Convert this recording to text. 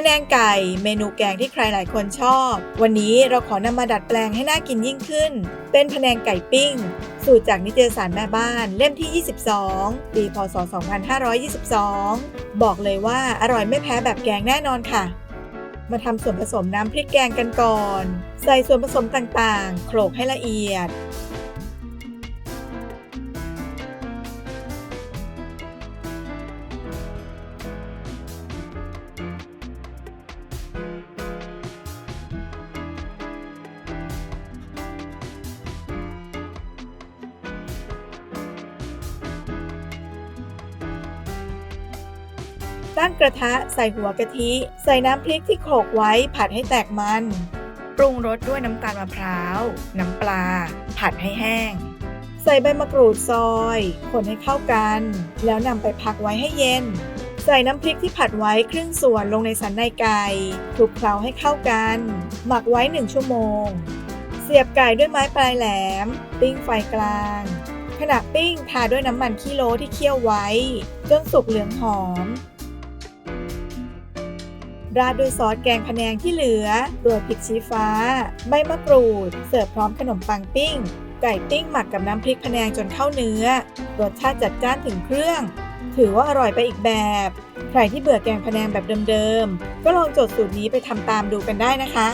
พะแนงไก่เมนูแกงที่ใครหลายคนชอบ วันนี้เราขอนำมาดัดแปลงให้น่ากินยิ่งขึ้น เป็นพะแนงไก่ปิ้ง สูตรจากนิตยสารแม่บ้านเล่มที่ 22 ปีพศ 2522 บอกเลยว่าอร่อยไม่แพ้แบบแกงแน่นอนค่ะ มาทำส่วนผสมน้ำพริกแกงกันก่อน ใส่ส่วนผสมต่างๆ โขลกให้ละเอียด ตั้งกระทะใส่หัวกะทิ ใส่น้ำพริกที่โขลกไว้ผัดให้แตกมัน ปรุงรสด้วยน้ำตาลมะพร้าว น้ำปลา ผัดให้แห้ง ใส่ใบมะกรูดซอย คนให้เข้ากัน แล้วนำไปพักไว้ให้เย็น ใส่น้ำพริกที่ผัดไว้ครึ่งส่วนลงในสันในไก่คลุกเคล้าให้เข้ากัน หมักไว้1ชั่วโมง เสียบไก่ด้วยไม้ปลายแหลม ปิ้งไฟกลางขณะปิ้งทาด้วยน้ำมันขี้โลที่เคี่ยวไว้ จนสุกเหลืองหอม ราดด้วยซอสแกงพะแนงที่เหลือโรยพริกชี้ฟ้า ใบมะกรูด เสิร์ฟพร้อมขนมปังปิ้ง ไก่ปิ้งหมักกับน้ำพริกพะแนงจนเข้าเนื้อ รสชาติจัดจ้านถึงเครื่อง ถือว่าอร่อยไปอีกแบบ ใครที่เบื่อแกงพะแนงแบบเดิมๆ ก็ลองจดสูตรนี้ไปทำตามดูกันได้นะคะ